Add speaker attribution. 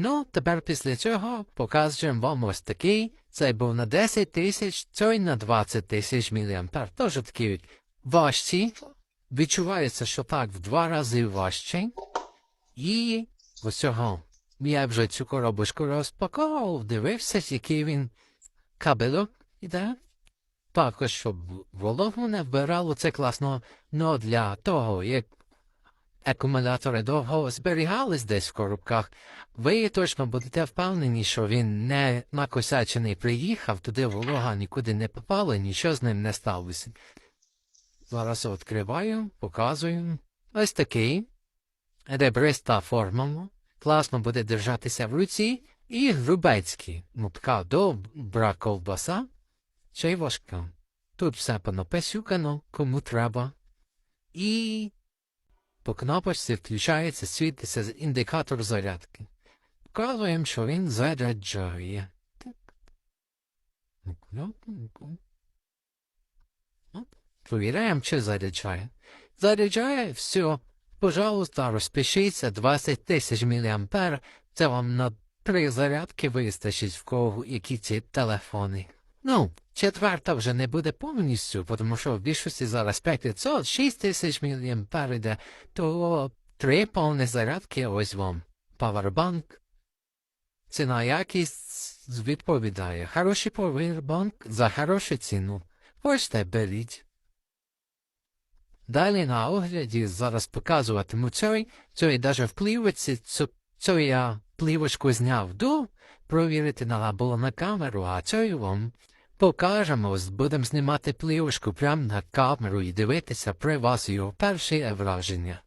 Speaker 1: Ну, тепер після цього показуємо вам ось такий. Цей був на 10 тисяч, цей на 20 тисяч міліампер. Тож такі важчі. Відчувається, що так в два рази важче. І ось цього. Я вже цю коробочку розпакував, дивився, який він кабелок іде. Також, щоб вологу не вбирало, це класно, но для того, як акумулятори довго зберігались десь в коробках, ви точно будете впевнені, що він не накосячений приїхав, туди волога нікуди не попала, нічого з ним не сталося. Зараз відкриваю, показую. Ось такий. Ребриста форма. Класно буде держатися в руці. І грубецький. Ну, така добра ковбаса. Ще й. Тут все понаписюкано, кому треба. І по кнопочці включається, світиться індикатор зарядки. Показуємо, що він заряджає. Провіряємо, чи заряджає. Заряджає все. Пожалуйста, розпишіться 20 тисяч мА. Це вам на три зарядки вистачить в кого які ці телефони. Ну, четверта вже не буде повністю, тому що в більшості зараз 500, 6 тисяч мА йде, то три повні зарядки ось вам. Powerbank. Ціна якість відповідає. Хороший powerbank за хорошу ціну. Хочете, беріть. Далі на огляді зараз показуватиму цей, цей даже в плівочці, цю, цю я плівочку зняв до, провірити нала було на камеру, а цю вам покажемо, будемо знімати плівочку прямо на камеру і дивитися при вас його перші враження.